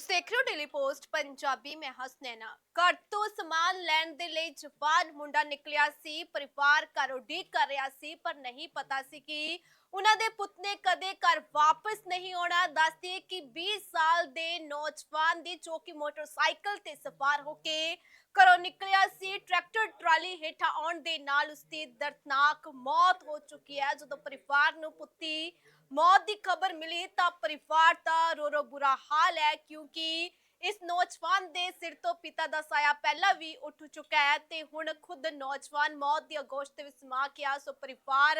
ਤੁਸੀਂ ਦੇਖ ਰਹੇ ਹੋ ਡੇਲੀ ਪੋਸਟ ਪੰਜਾਬੀ ਮੈਂ ਹਸਨੈਨਾ ਘਰ ਤੋਂ ਸਮਾਨ ਲੈਣ ਦੇ ਲਈ ਜਵਾਨ ਮੁੰਡਾ ਨਿਕਲਿਆ ਸੀ, ਪਰਿਵਾਰ ਘਰੋਂ ਉਡੀਕ ਕਰ ਰਿਹਾ ਸੀ, ਪਰ ਨਹੀਂ ਪਤਾ ਸੀ ਕਿ ਉਹਨਾਂ ਦੇ ਪੁੱਤ ਨੇ ਕਦੇ ਘਰ ਵਾਪਸ ਨਹੀਂ ਆਉਣਾ। ਦੱਸਦੇ ਕਿ 20 ਸਾਲ ਦੇ ਨੌਜਵਾਨ ਦੀ ਜੋ ਕਿ ਮੋਟਰਸਾਈਕਲ ਤੇ ਸਵਾਰ ਹੋ ਕੇ ਘਰੋਂ ਨਿਕਲਿਆ ਸੀ, ਟਰੈਕਟਰ ਟਰਾਲੀ ਹੇਠਾਂ ਆਉਣ ਦੇ ਨਾਲ ਉਸਦੀ ਦਰਦਨਾਕ ਮੌਤ ਹੋ ਚੁੱਕੀ ਹੈ। ਜਦੋਂ ਪਰਿਵਾਰ ਨੂੰ ਪੁੱਤੀ ਮੌਤ ਦੀ ਖਬਰ ਮਿਲੀ ਤਾਂ ਪਰਿਵਾਰ ਦਾ ਰੋ ਰੋ ਬੁਰਾ ਹਾਲ ਹੈ ਕਿਉਂਕਿ ਇਸ ਨੌਜਵਾਨ ਦੇ ਸਿਰ ਤੋਂ ਪਿਤਾ ਦਾ ਸਾਇਆ ਪਹਿਲਾਂ ਵੀ ਉੱਠ ਚੁੱਕਾ ਹੈ ਤੇ ਹੁਣ ਖੁਦ ਨੌਜਵਾਨ ਮੌਤ ਦੀ ਅਗੋਸ਼ ਦੇ ਵਿੱਚ ਸਮਾ ਗਿਆ ਸੋ ਪਰਿਵਾਰ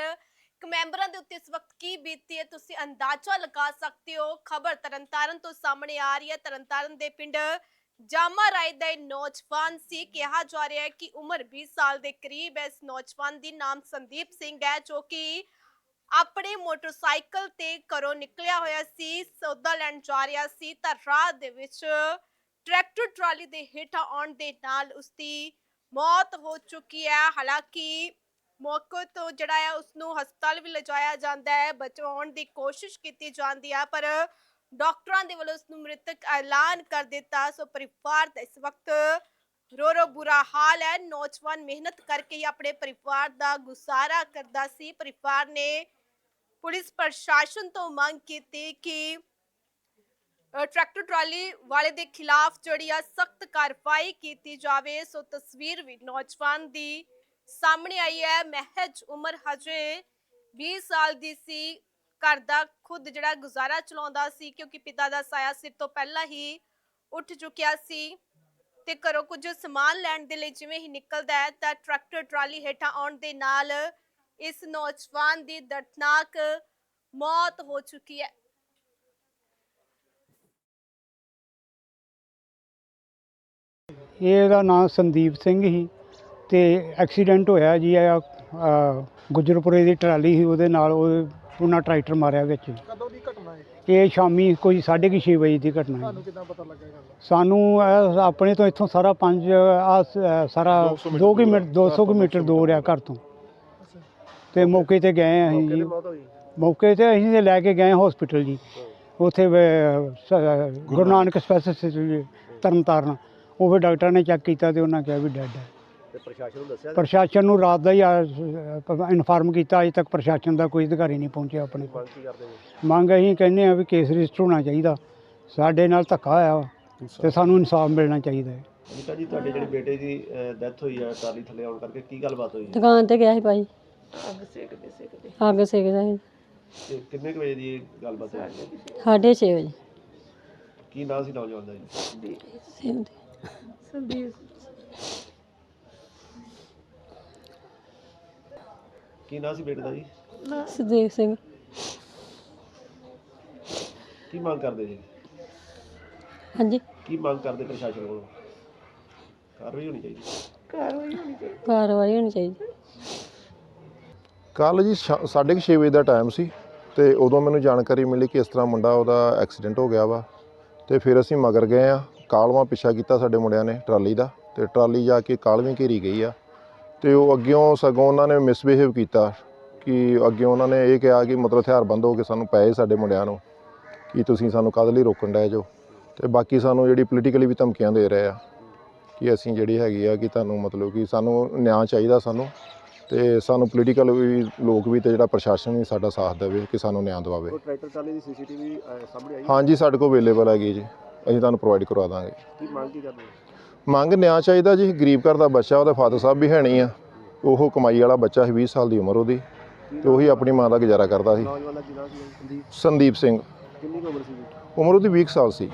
ਮੈਂਬਰਾਂ ਦੇ ਉੱਤੇ ਇਸ ਵਕਤ ਕੀ ਬੀਤੀ ਹੈ? ਤੁਸੀਂ ਅੰਦਾਜ਼ਾ ਲਗਾ ਸਕਦੇ ਹੋ? ਖਬਰ ਤਰਨਤਾਰਨ ਤੋਂ ਸਾਹਮਣੇ ਆ ਰਹੀ ਹੈ। ਤਰਨਤਾਰਨ ਦੇ ਪਿੰਡ ਜਾਮਾ ਰਾਏ ਦਾ ਨੌਜਵਾਨ ਸੀ। ਕਿਹਾ ਜਾ ਰਿਹਾ ਹੈ ਕਿ ਉਮਰ 20 ਸਾਲ ਦੇ ਕਰੀਬ ਹੈ। ਇਸ ਨੌਜਵਾਨ ਦੀ ਨਾਮ ਸੰਦੀਪ ਸਿੰਘ ਹੈ, ਜੋ ਕਿ ਆਪਣੇ ਮੋਟਰਸਾਈਕਲ ਤੇ ਘਰੋਂ ਨਿਕਲਿਆ ਹੋਇਆ ਸੀ। ਸੌਦਾ ਲੈਣ ਜਾ ਰਿਹਾ ਸੀ। ਤਾਂ ਰਾਹ ਦੇ ਵਿੱਚ ਟਰੈਕਟਰ ਟਰਾਲੀ ਦੇ ਹੇਠਾਂ ਆਉਣ ਦੇ ਨਾਲ ਉਸਦੀ ਮੌਤ ਹੋ ਚੁੱਕੀ ਹੈ। ਹਾਲਾਂਕਿ ਮੌਕੇ ਤੋਂ ਜਿਹੜਾ ਹੈ ਉਸ ਨੂੰ ਹਸਪਤਾਲ ਵੀ ਲਿਜਾਇਆ ਜਾਂਦਾ ਹੈ, ਬਚਾਉਣ ਦੀ ਕੋਸ਼ਿਸ਼ ਕੀਤੀ ਜਾਂਦੀ ਹੈ ਪਰ ਡਾਕਟਰਾਂ ਦੇ ਵੱਲੋਂ ਉਸ ਨੂੰ ਮ੍ਰਿਤਕ ਐਲਾਨ ਕਰ ਦਿੱਤਾ। ਸੋ ਪਰਿਵਾਰ ਦਾ ਇਸ ਵਕਤ ਰੋ ਰੋ ਬੁਰਾ ਹਾਲ ਹੈ। ਨੌਜਵਾਨ ਮਿਹਨਤ ਕਰਕੇ ਹੀ ਆਪਣੇ ਪਰਿਵਾਰ ਦਾ ਗੁਜ਼ਾਰਾ ਕਰਦਾ ਸੀ। ਪਰਿਵਾਰ ਨੇ ਪੁਲਿਸ ਪ੍ਰਸ਼ਾਸਨ ਤੋਂ ਮੰਗ ਕੀਤੀ ਕਿ ਟਰੈਕਟਰ ਟਰਾਲੀ ਵਾਲੇ ਦੇ ਖਿਲਾਫ ਜਿਹੜੀ ਆ ਸਖਤ ਕਾਰਵਾਈ ਕੀਤੀ ਜਾਵੇ। ਸੋ ਤਸਵੀਰ ਵੀ ਨੌਜਵਾਨ ਦੀ ਸਾਹਮਣੇ ਆਈ ਹੈ, ਮਹਿਜ ਉਮਰ ਹਜੇ 20 ਸਾਲ ਦੀ ਸੀ। ਘਰ ਦਾ ਖੁਦ ਜਿਹੜਾ ਗੁਜ਼ਾਰਾ ਚਲਾਉਂਦਾ ਸੀ, ਕਿਉਂਕਿ ਪਿਤਾ ਦਾ ਸਾਇਆ ਸਿਰ ਤੋਂ ਪਹਿਲਾਂ ਹੀ ਉੱਠ ਚੁੱਕਿਆ ਸੀ ਤੇ ਘਰੋਂ ਕੁਝ ਸਮਾਨ ਲੈਣ ਦੇ ਲਈ ਜਿਵੇਂ ਹੀ ਨਿਕਲਦਾ ਹੈ, ਤਾਂ ਟਰੈਕਟਰ, ਟਰਾਲੀ ਹੇਠਾਂ ਆਉਣ ਦੇ ਨਾਲ ਇਸ ਨੌਜਵਾਨ ਦੀ ਦਰਦਨਾਕ ਮੌਤ ਹੋ ਚੁੱਕੀ ਹੈ। ਇਹਦਾ ਨਾਮ ਸੰਦੀਪ ਸਿੰਘ ਸੀ ਤੇ ਐਕਸੀਡੈਂਟ ਹੋਇਆ ਜੀ ਆ ਗੁਜਰਪੁਰੇ ਦੀ ਟਰਾਲੀ ਸੀ ਉਹਦੇ ਨਾਲ ਉਹ ਉਹਨਾਂ ਟਰੈਕਟਰ ਮਾਰਿਆ ਵਿੱਚ। ਕਦੋਂ ਦੀ ਘਟਨਾ ਹੈ? ਇਹ ਸ਼ਾਮੀ ਕੋਈ 6:30 ਵਜੇ ਦੀ ਘਟਨਾ ਹੈ। ਤੁਹਾਨੂੰ ਕਿਦਾਂ ਪਤਾ ਲੱਗਾ ਇਹ ਗੱਲ ਦਾ? ਸਾਨੂੰ ਇਹ ਆਪਣੇ ਤੋਂ ਇੱਥੋਂ ਸਾਰਾ ਪੰਜ ਆ ਸਾਰਾ 2 ਕਿਲੋਮੀਟਰ 200 ਕਿਲੋਮੀਟਰ ਦੂਰ ਆ। ਘਰ ਤੋਂ। ਤੇ ਮੌਕੇ ਤੇ ਗਏ ਅਸੀਂ ਜੀ। ਮੌਕੇ ਤੇ ਅਸੀਂ ਤੇ ਲੈ ਕੇ ਗਏ ਹਸਪੀਟਲ ਜੀ। ਉੱਥੇ ਵ- ਸ- ਗੁਰੂ ਨਾਨਕ ਸਪੈਸ਼ਲਿਸਟ ਤਰਨ ਤਾਰਨ ਉਹ ਫਿਰ ਡਾਕਟਰ ਨੇ ਚੈੱਕ ਕੀਤਾ ਤੇ ਉਹਨਾਂ ਕਿਹਾ ਵੀ ਡੈਡ ਹੈ ਤੇ ਪ੍ਰਸ਼ਾਸਨ ਨੂੰ ਦੱਸਿਆ ਪ੍ਰਸ਼ਾਸਨ ਨੂੰ ਰਾਤ ਦਾ ਹੀ ਇਨਫਾਰਮ ਕੀਤਾ ਅਜੇ ਤੱਕ ਪ੍ਰਸ਼ਾਸਨ ਦਾ ਕੋਈ ਅਧਿਕਾਰੀ ਨਹੀਂ ਪਹੁੰਚਿਆ ਆਪਣੇ ਕੋਲ। ਮੰਗ ਕੀ ਕਰਦੇ ਜੀ ਮੰਗ ਅਸੀਂ ਕਹਿੰਦੇ ਆ ਵੀ ਕੇਸ ਰਜਿਸਟਰ ਹੋਣਾ ਚਾਹੀਦਾ। ਸਾਡੇ ਨਾਲ ਧੱਕਾ ਹੋਇਆ ਵਾ ਤੇ ਸਾਨੂੰ ਇਨਸਾਫ ਮਿਲਣਾ ਚਾਹੀਦਾ ਹੈ। ਅਨੀਤਾ ਜੀ ਤੁਹਾਡੇ ਜਿਹੜੇ ਬੇਟੇ ਦੀ ਡੈਥ ਹੋਈ ਹੈ ਟਰਾਲੀ ਥੱਲੇ ਆਉਣ ਕਰਕੇ ਕੀ ਗੱਲਬਾਤ ਹੋਈ? ਦੁਕਾਨ ਤੇ ਗਿਆ ਸੀ ਭਾਈ ਅੱਗ ਸੇਕਦੇ ਸੇਕਦੇ। ਅੱਗ ਸੇਕਦਾ ਸੀ। ਤੇ ਕਿੰਨੇ ਕੁ ਵਜੇ ਦੀ ਗੱਲਬਾਤ ਹੋਈ? ਸਾਢੇ ਛੇ। ਵਜੇ। ਕੀ ਨਾਂ ਸੀ ਨੌਜਵਾਨ ਦਾ ਜੀ? ਸਿੰਧੀ ਕੀ ਨਾਂ ਸੀ ਬੇਟੇ ਦਾ ਜੀ? ਸੁਦੇਵ ਸਿੰਘ। ਕੀ ਮੰਗ ਕਰਦੇ ਜੀ? ਹਾਂਜੀ। ਕੀ ਮੰਗ ਕਰਦੇ ਪ੍ਰਸ਼ਾਸਨ ਕੋਲੋਂ? ਕਾਰਵਾਈ ਹੋਣੀ ਚਾਹੀਦੀ। ਕਾਰਵਾਈ ਹੋਣੀ ਚਾਹੀਦੀ। ਕੱਲ ਜੀ 6:30 ਵਜੇ ਦਾ ਟਾਈਮ ਸੀ ਤੇ ਉਦੋਂ ਮੈਨੂੰ ਜਾਣਕਾਰੀ ਮਿਲੀ ਕਿ ਇਸ ਤਰ੍ਹਾਂ ਮੁੰਡਾ ਉਹਦਾ ਐਕਸੀਡੈਂਟ ਹੋ ਗਿਆ ਵਾ ਤੇ ਫਿਰ ਅਸੀਂ ਮਗਰ ਗਏ ਆ। ਕਾਲਵਾ ਪਿੱਛਾ ਕੀਤਾ ਸਾਡੇ ਮੁੰਡਿਆਂ ਨੇ ਟਰਾਲੀ ਦਾ ਤੇ ਟਰਾਲੀ ਜਾ ਕੇ ਕਾਲਵੇਂ ਘੇਰੀ ਗਈ ਆ। ਤੇ ਉਹ ਅੱਗਿਓਂ ਸਗੋਂ ਉਹਨਾਂ ਨੇ ਮਿਸਬਿਹੇਵ ਕੀਤਾ ਕਿ ਅੱਗਿਓਂ ਉਹਨਾਂ ਨੇ ਇਹ ਕਿਹਾ ਕਿ ਮਤਲਬ ਹਥਿਆਰਬੰਦ ਹੋ ਕੇ ਸਾਨੂੰ ਪਏ ਸਾਡੇ ਮੁੰਡਿਆਂ ਨੂੰ ਕਿ ਤੁਸੀਂ ਸਾਨੂੰ ਕਾਹਦੇ ਲਈ ਰੋਕਣ ਡਏ ਜੋ। ਤੇ ਬਾਕੀ ਸਾਨੂੰ ਜਿਹੜੀ ਪੋਲੀਟੀਕਲੀ ਵੀ ਧਮਕੀਆਂ ਦੇ ਰਹੇ ਆ ਕਿ ਅਸੀਂ ਜਿਹੜੀ ਹੈਗੀ ਆ ਕਿ ਤੁਹਾਨੂੰ ਮਤਲਬ ਕਿ ਸਾਨੂੰ ਨਿਆਂ ਚਾਹੀਦਾ ਸਾਨੂੰ ਤੇ ਸਾਨੂੰ ਪੋਲੀਟੀਕਲ ਵੀ ਲੋਕ ਵੀ ਤੇ ਜਿਹੜਾ ਪ੍ਰਸ਼ਾਸਨ ਵੀ ਸਾਡਾ ਸਾਥ ਦੇਵੇ ਕਿ ਸਾਨੂੰ ਨਿਆਂ ਦਿਵਾਵੇ। ਉਹ ਟਰੈਕਟਰ ਟਰਾਲੀ ਦੀ ਸੀਸੀਟੀਵੀ ਸਾਹਮਣੇ ਆਈ? ਹਾਂਜੀ ਸਾਡੇ ਕੋਲ ਅਵੇਲੇਬਲ ਹੈਗੀ ਜੀ। ਅਸੀਂ ਤੁਹਾਨੂੰ ਪ੍ਰੋਵਾਈਡ ਕਰਵਾ ਦਾਂਗੇ। ਕੀ ਮੰਗ ਕੀ ਕਰਦੇ ਮੰਗ ਨਿਆਂ ਚਾਹੀਦਾ ਜੀ ਗਰੀਬ ਘਰ ਦਾ ਬੱਚਾ ਉਹਦੇ ਫਾਦਰ ਸਾਹਿਬ ਵੀ ਹੈ ਨਹੀਂ ਆ। ਉਹ ਕਮਾਈ ਵਾਲਾ ਬੱਚਾ ਸੀ 20 ਸਾਲ ਦੀ ਉਮਰ ਉਹਦੀ ਤੇ ਉਹੀ ਆਪਣੀ ਮਾਂ ਦਾ ਗੁਜ਼ਾਰਾ ਕਰਦਾ ਸੀ। ਨੌਜਵਾਨ ਦਾ ਕੀ ਨਾਂ ਸੀ ਸੰਦੀਪ। ਸਿੰਘ। ਕਿੰਨੀ ਕੁ ਉਮਰ ਸੀ ਉਮਰ ਉਹਦੀ 20 ਕੁ ਸਾਲ ਸੀ।